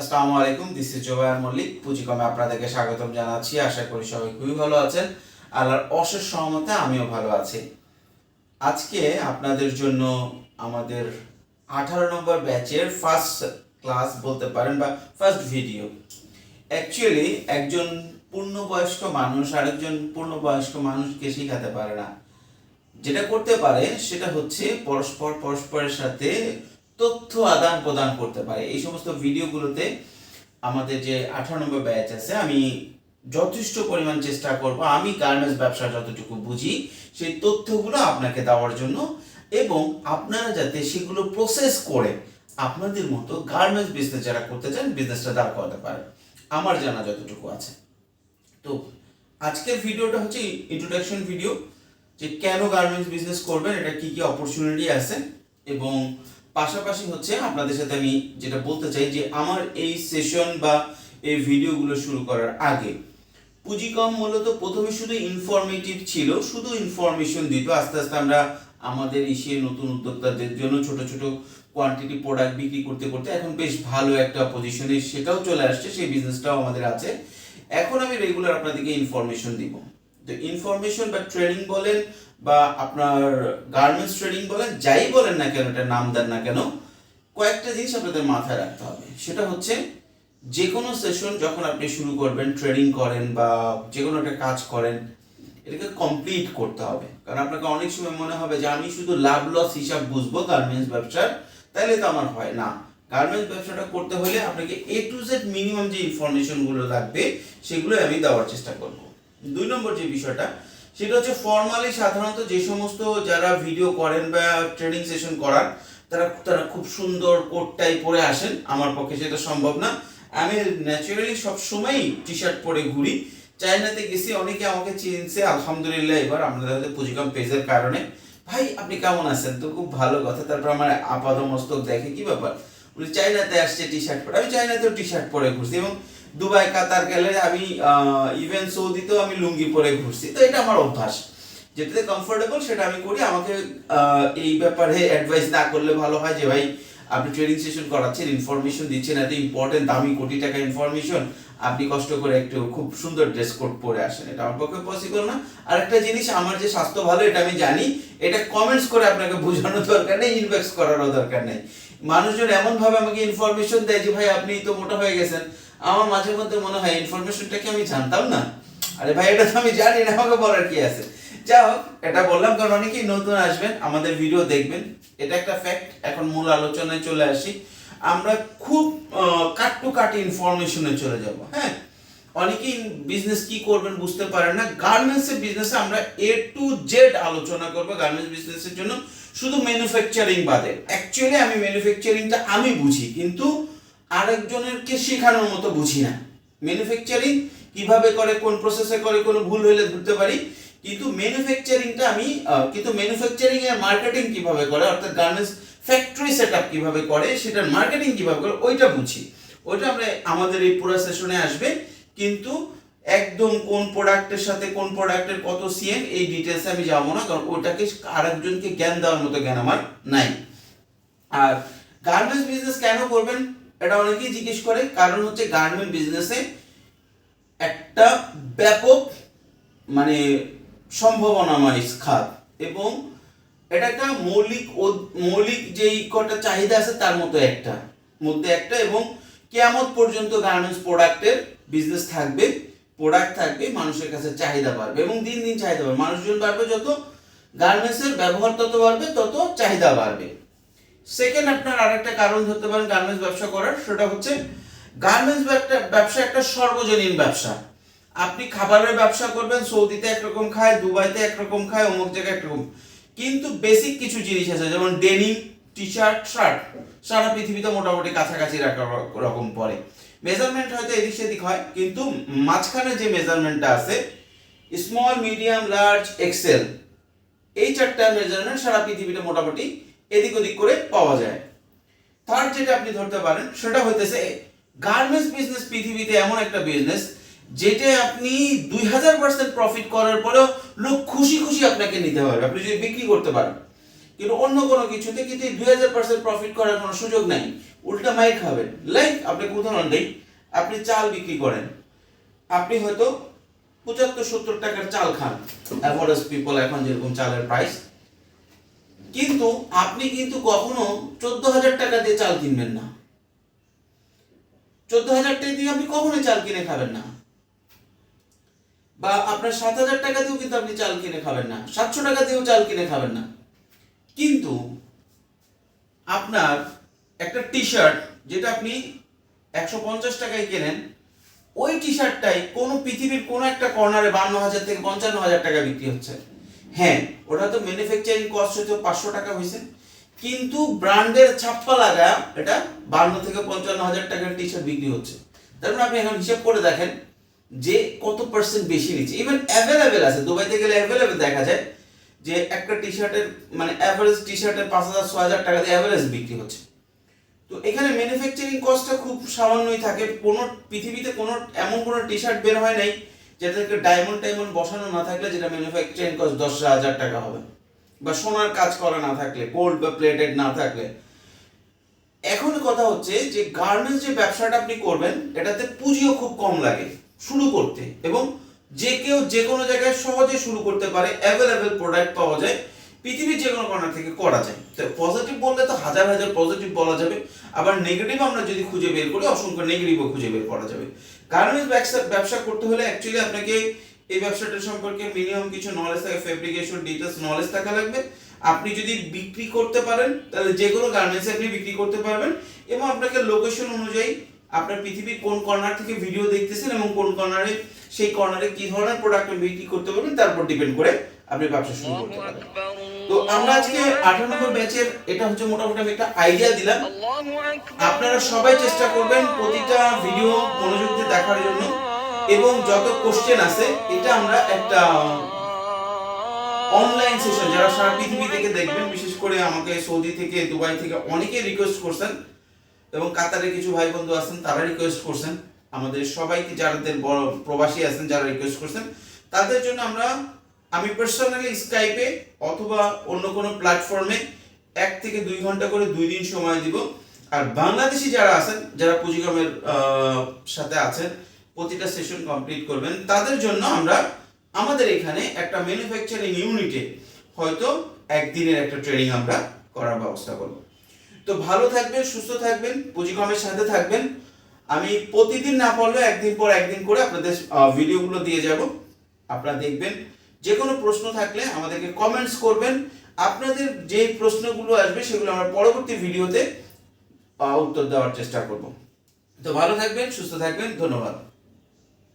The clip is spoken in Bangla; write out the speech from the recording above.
আসসালামু আলাইকুম দিস ইজ জোবায়ার মল্লিক, পুঁজিকমে আপনাদেরকে স্বাগতম জানাচ্ছি, আশা করি সবাই খুবই ভালো আছেন। আল্লাহর অশেষ সহমতে আমিও ভালো আছি। আজকে আপনাদের জন্য আমাদের আঠারো নম্বর ব্যাচের ফার্স্ট ক্লাস বলতে পারেন বা ফার্স্ট ভিডিও অ্যাকচুয়ালি একজন পূর্ণবয়স্ক মানুষ আরেকজন পূর্ণবয়স্ক মানুষকে শেখাতে পারে না। যেটা করতে পারে, সেটা হচ্ছে পরস্পর পরস্পরের সাথে তথ্য আদান প্রদান করতে পারে। এই সমস্ত ভিডিওগুলোতে আমাদের যে আঠারো নম্বর ব্যাচ আছে, আমি যথেষ্ট পরিমাণ চেষ্টা করব, আমি গার্মেন্টস ব্যবসা যতটুকু বুঝি, সেই তথ্যগুলো আপনাকে দেওয়ার জন্য এবং আপনারা যাতে সেগুলো প্রসেস করে আপনাদের মতো গার্মেন্টস বিজনেস যারা করতে চান বিজনেসটা দাঁড় করাতে পারেন। আমার জানা যতটুকু আছে। তো আজকের ভিডিওটা হচ্ছে ইন্ট্রোডাকশন ভিডিও যে কেন গার্মেন্টস বিজনেস করবেন, এটা কি কি অপরচুনিটি আছে এবং পাশাপাশি হচ্ছে আপনাদের সাথে আমি যেটা বলতে চাই যে আমার এই সেশন বা এই ভিডিওগুলো শুরু করার আগে, পুঁজিকম মূলত প্রথমে শুধু ইনফরমেটিভ ছিল, শুধু ইনফরমেশন দিত। আস্তে আস্তে আমরা আমাদের এসে নতুন উদ্যোক্তাদের জন্য ছোট ছোট কোয়ান্টিটি প্রোডাক্ট বিক্রি করতে করতে এখন বেশ ভালো একটা পজিশনে সেটাও চলে আসছে, সেই বিজনেসটাও আমাদের আছে। এখন আমি রেগুলার আপনাদেরকে ইনফরমেশন দিব। তো ইনফরমেশন বা ট্রেনিং বলেন বা আপনার গার্মেন্টস ট্রেডিং বলেন, যাই বলেন না কেন, এটা নাম দেন না কেন, কয়েকটা জিনিস আপনাদের মাথায় রাখতে হবে। সেটা হচ্ছে যে কোনো সেশন যখন আপনি শুরু করবেন ট্রেডিং করেন বা যে কোনো একটা কাজ করেন, এটাকে কমপ্লিট করতে হবে। কারণ আপনাকে অনেক সময় মনে হবে যে, আমি শুধু লাভ লস হিসাব বুঝব গার্মেন্টস ব্যবসার তাহলে তো আমার হয় না। গার্মেন্টস ব্যবসাটা করতে হলে আপনাকে এ টু জেড মিনিমাম যে ইনফরমেশনগুলো লাগবে সেগুলো আমি দেওয়ার চেষ্টা করব। দুই নম্বর যে বিষয়টা সেটা হচ্ছে ফর্মালি সাধারণত যে সমস্ত যারা ভিডিও করেন বা ট্রেনিং সেশন করান, তারা তারা খুব সুন্দর কোটটাই পরে আসেন। আমার পক্ষে সেটা সম্ভব না। আমি ন্যাচারালি সব সময়ই টি শার্ট পরে ঘুরি। চায়নাতে গেছি, অনেকে আমাকে চিনছে, আলহামদুলিল্লাহ, এবার আমাদের পুঁজিকম পেজের কারণে। ভাই, আপনি কেমন আছেন? তো খুব ভালো কথা। তারপর আমার আপাদ মস্তক দেখে কি ব্যাপার? উনি চায়নাতে আসছে টি শার্ট পরে। আমি চায়নাতেও টি শার্ট পরে ঘুরছি এবং দুবাই, কাতার গেলে আমি ইভেন সৌদিতেও আমি লুঙ্গি পরে ঘুরছি। তো এটা আমার অভ্যাস। যেটাতে কমফোর্টেবল সেটা আমি করি। আমাকে এই ব্যাপারে অ্যাডভাইস না করলে ভালো হয় যে, ভাই, আপনি ট্রেনিং সেশন করাচ্ছেন ইনফরমেশন দিচ্ছেন, এত ইম্পর্টেন্ট দামি, কোটি টাকা ইনফরমেশন আপনি কষ্ট করে একটু খুব সুন্দর ড্রেস কোড পরে আসেন। এটা আমার পক্ষে পসিবল না। আর একটা জিনিস, আমার যে স্বাস্থ্য ভালো, এটা আমি জানি। এটা কমেন্টস করে আপনাকে বোঝানোর দরকার নেই ইনভেক্স করারও দরকার নেই। মানুষজন এমন ভাবে আমাকে ইনফরমেশন দেয় যে, ভাই, আপনি তো মোটা হয়ে গেছেন। আমার মাঝে মধ্যে মনে হয় ইনফরমেশনটা কি আমি জানতাম না? আরে ভাই, এটা তো আমি জানি না, আমাকে বলার কি আছে? যাই হোক, এটা বললাম কারণ অনেকেই নতুন আসবেন, আমাদের ভিডিও দেখবেন। এটা একটা ফ্যাক্ট এখন মূল আলোচনায় চলে আসি। আমরা খুব কাট টু কাট ইনফরমেশনে চলে যাব হ্যাঁ? অনেকেই বিজনেস কি করবেন বুঝতে পারেন না। গার্মেন্টসের বিজনেসে আমরা এ টু জেড আলোচনা করব গার্মেন্টস বিজনেসের জন্য। শুধু ম্যানুফ্যাকচারিং বাদে। অ্যাকচুয়ালি আমি ম্যানুফ্যাকচারিংটা আমি বুঝি, কিন্তু আরেকজনেরকে শেখানোর মতো বুঝি না। ম্যানুফ্যাকচারিং কীভাবে করে, কোন প্রসেসে করে, কোনো ভুল হলে ধরতে পারি। কিন্তু ম্যানুফ্যাকচারিংটা আমি কিন্তু ম্যানুফ্যাকচারিং এর মার্কেটিং কীভাবে করে, অর্থাৎ গার্মেন্টস ফ্যাক্টরি সেট আপ কীভাবে করে, সেটার মার্কেটিং কীভাবে করে, ওইটা বুঝি। ওইটা আমরা আমাদের এই পুরো সেশনে আসবে। কিন্তু একদম কোন প্রোডাক্টের সাথে কোন প্রোডাক্টের কত সিএম এই ডিটেলসে আমি যাব না। কারণ ওটাকে আরেকজনকে জ্ঞান দেওয়ার মতো জ্ঞান আমার নাই। আর গার্মেন্টস বিজনেস কেন করবেন? এটা অনেকেই জিজ্ঞেস করে, কারণ হচ্ছে গার্মেন্ট বিজনেসে একটা ব্যাপক মানে সম্ভাবনাময় খাত এবং এটা একটা মৌলিক মৌলিক যেই কটা চাহিদা আছে তার মতো একটা, মধ্যে একটা এবং কেয়ামত পর্যন্ত গার্মেন্টস প্রোডাক্টের বিজনেস থাকবে প্রোডাক্ট থাকবে, মানুষের কাছে চাহিদা বাড়বে এবং দিন দিন চাহিদা বাড়বে। মানুষজন বাড়বে, যত গার্মেন্টসের ব্যবহার তত বাড়বে, তত চাহিদা বাড়বে। সেকেন্ড আপনার আরেকটা কারণ ধরতে পারেন গার্মেন্টস ব্যবসা করার, সেটা হচ্ছে গার্মেন্টস ব্যবসা একটা সর্বজনীন ব্যবসা। আপনি খাবারের ব্যবসা করবেন, সৌদিতে একরকম খায়, দুবাইতে একরকম খায়, অমুক জায়গায় একরকম। কিন্তু বেসিক কিছু জিনিস আছে, যেমন ডেনিম টি শার্ট শার্ট সারা পৃথিবীতে মোটামুটি কাছাকাছি রকম পড়ে মেজারমেন্ট হয়তো এদিক সেদিক হয়, কিন্তু মাঝখানে যে মেজারমেন্টটা আছে স্মল মিডিয়াম লার্জ এক্সেল এই চারটা মেজারমেন্ট সারা পৃথিবীতে মোটামুটি এদিক ওদিক করে পাওয়া যায়। থার্ড যেটা আপনি ধরতে পারেন, সেটা হইতেছে গার্মেন্টস বিজনেস পৃথিবীতে এমন একটা বিজনেস যেটা আপনি দুই হাজার পার্সেন্ট প্রফিট করার পরেও লোক খুশি খুশি আপনাকে নিতে পারবে। আপনি যদি বিক্রি করতে পারেন, কিন্তু অন্য কোনো কিছুতে কিন্তু দুই হাজার পার্সেন্ট প্রফিট করার কোনো সুযোগ নাই। উল্টা মাইর খাবেন। লাইক আপনাকে উদাহরণ দিই আপনি চাল বিক্রি করেন। আপনি হয়তো পঁচাত্তর সত্তর টাকার চাল খান। অ্যাভারেজ পিপল এখন যেরকম চালের প্রাইস কিন্তু আপনি কিন্তু কখনো চোদ্দ হাজার টাকা দিয়ে চাল কিনবেন না। চোদ্দ হাজার টাকা দিয়ে আপনি কখনোই চাল কিনে খাবেন না। বা আপনার সাত হাজার টাকা দিয়েও কিন্তু আপনি চাল কিনে খাবেন না। সাতশো টাকা দিয়েও চাল কিনে খাবেন না। কিন্তু আপনার একটা টি শার্ট যেটা আপনি একশো পঞ্চাশ টাকায় কেনেন, ওই টি শার্টটাই কোনো পৃথিবীর কোনো একটা কর্নারে বান্ন হাজার থেকে পঞ্চান্ন হাজার টাকা বিক্রি হচ্ছে। হ্যাঁ ওটা তো ম্যানুফ্যাকচারিং কস্ট হয়তো পাঁচশো টাকা হয়েছে কিন্তু ব্র্যান্ডের ছাপ্পা লাগা এটা বান্ন থেকে পঞ্চান্ন হাজার টাকার টি শার্ট বিক্রি হচ্ছে। তার মানে আপনি এখন হিসাব করে দেখেন যে কত পার্সেন্ট বেশি নিচ্ছে। ইভেন অ্যাভেলেবেল আছে, দুবাইতে গেলে অ্যাভেলেবেল দেখা যায় যে একটা টি শার্টের মানে অ্যাভারেজ টি শার্টের পাঁচ হাজার ছ হাজার টাকা দিয়ে অ্যাভারেজ বিক্রি হচ্ছে। তো এখানে ম্যানুফ্যাকচারিং কস্টটা খুব সামান্যই থাকে। কোনো, পৃথিবীতে কোনো, এমন কোনো টি শার্ট বের হয় নাই যাদেরকে ডায়মন্ড টাইমন্ড বসানো না থাকলে যেটা ম্যানুফ্যাকচারিং কস্ট দশ হাজার টাকা হবে। বা সোনার কাজ করা না থাকলে গোল্ড বা প্লেটেড না থাকলে। এখন কথা হচ্ছে যে গার্মেন্টস যে ব্যবসাটা আপনি করবেন, এটাতে পুঁজিও খুব কম লাগে, শুরু করতে। এবং যে কেউ যে কোনো জায়গায় সহজে শুরু করতে পারে অ্যাভেলেবেল প্রোডাক্ট পাওয়া যায়, পৃথিবীর যে কোনো কর্নার থেকে করা যায়। তো পজিটিভ বললে তো হাজার হাজার পজিটিভ বলা যাবে। আবার নেগেটিভ আমরা যদি খুঁজে বের করি, অসংখ্য নেগেটিভও খুঁজে বের করা যাবে। গার্মেন্টস ব্যবসা করতে হলে অ্যাকচুয়ালি আপনাকে এই ব্যবসাটা সম্পর্কে মিনিমাম কিছু নলেজ থাকে ফেব্রিকেশন ডিটেলস নলেজ থাকা লাগবে। আপনি যদি বিক্রি করতে পারেন, তাহলে যে কোনো গার্মেন্টসে আপনি বিক্রি করতে পারবেন এবং আপনাকে লোকেশন অনুযায়ী আপনার পৃথিবীর কোন কর্নার থেকে ভিডিও দেখতেছেন এবং কোন কর্নারে সেই কর্নারে কি ধরনের প্রোডাক্ট বিক্রি করতে পারবেন, তার উপর ডিপেন্ড করে আপনি ব্যবসা শুরু করতে পারবেন। তো আমরা আজকে নম্বর ব্যাচের, এটা হচ্ছে মোটামুটি আমি একটা আইডিয়া দিলাম। আপনারা সবাই চেষ্টা করবেন প্রতিটা ভিডিও মনোযোগ দিয়ে দেখার জন্য। এবং যত কোশ্চেন আছে, এটা আমরা একটা অনলাইন সেশন যারা সারা পৃথিবী থেকে দেখবেন, বিশেষ করে আমাকে সৌদি থেকে, দুবাই থেকে অনেকে রিকোয়েস্ট করছেন। এবং কাতারে কিছু ভাই বন্ধু আছেন, তারা রিকোয়েস্ট করছেন। আমাদের সবাইকে, যাদের বড় প্রবাসী আছেন, যারা রিকোয়েস্ট করছেন, তাদের জন্য আমরা আমি পার্সোনালি স্কাইপে অথবা অন্য কোনো প্ল্যাটফর্মে এক থেকে দুই ঘণ্টা করে দুই দিন সময় দিব। আর বাংলাদেশি যারা আছেন যারা পুঁজিগমের আহ, সাথে আছেন প্রতিটা সেশন কমপ্লিট করবেন তাদের জন্য আমরা আমাদের এখানে একটা ম্যানুফ্যাকচারিং ইউনিটে হয়তো একদিনের একটা ট্রেনিং আমরা করার ব্যবস্থা করব। তো ভালো থাকবেন সুস্থ থাকবেন পুঁজিকমের সাথে থাকবেন। আমি প্রতিদিন না পারলেও একদিন পর একদিন করে আপনাদের ভিডিওগুলো দিয়ে যাব। আপনারা দেখবেন যে কোনো প্রশ্ন থাকলে আমাদেরকে কমেন্টস করবেন। আপনাদের যে প্রশ্নগুলো আসবে সেগুলো আমরা পরবর্তী ভিডিওতে উত্তর দেওয়ার চেষ্টা করব। তো ভালো থাকবেন, সুস্থ থাকবেন, ধন্যবাদ।